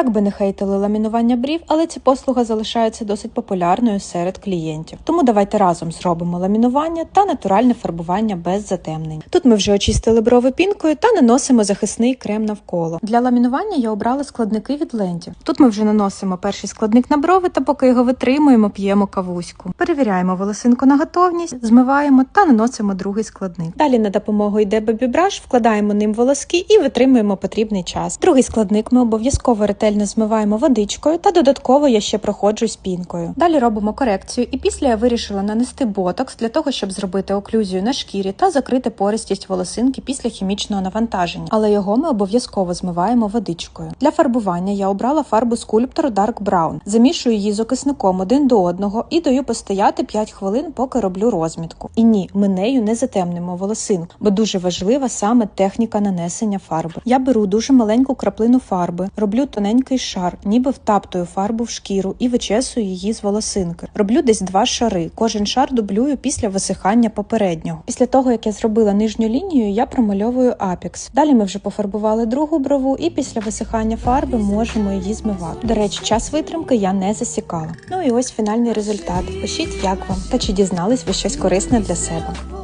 Як би не хейтили ламінування брів, але ця послуга залишається досить популярною серед клієнтів. Тому давайте разом зробимо ламінування та натуральне фарбування без затемнень. Тут ми вже очистили брови пінкою та наносимо захисний крем навколо. Для ламінування я обрала складники від лентів. Тут ми вже наносимо перший складник на брови та поки його витримуємо, п'ємо кавуську. Перевіряємо волосинку на готовність, змиваємо та наносимо другий складник. Далі на допомогу йде бебі-браш, вкладаємо ним волоски і витримуємо потрібний час. Другий складник ми обов'язково ретельно змиваємо водичкою та додатково я ще проходжу з пінкою. Далі робимо корекцію, і після я вирішила нанести ботокс для того, щоб зробити оклюзію на шкірі та закрити пористість волосинки після хімічного навантаження. Але його ми обов'язково змиваємо водичкою. Для фарбування я обрала фарбу скульптор Dark Brown. Замішую її з окисником один до одного і даю постояти 5 хвилин, поки роблю розмітку. І ні, ми нею не затемнимо волосинку, бо дуже важлива саме техніка нанесення фарби. Я беру дуже маленьку краплину фарби, роблю тоненький шар, ніби втаптую фарбу в шкіру і вичесую її з волосинки. Роблю десь два шари. Кожен шар дублюю після висихання попереднього. Після того, як я зробила нижню лінію, я промальовую апікс. Далі ми вже пофарбували другу брову, і після висихання фарби можемо її змивати. До речі, час витримки я не засікала. Ну і ось фінальний результат. Пишіть, як вам та чи дізнались ви щось корисне для себе.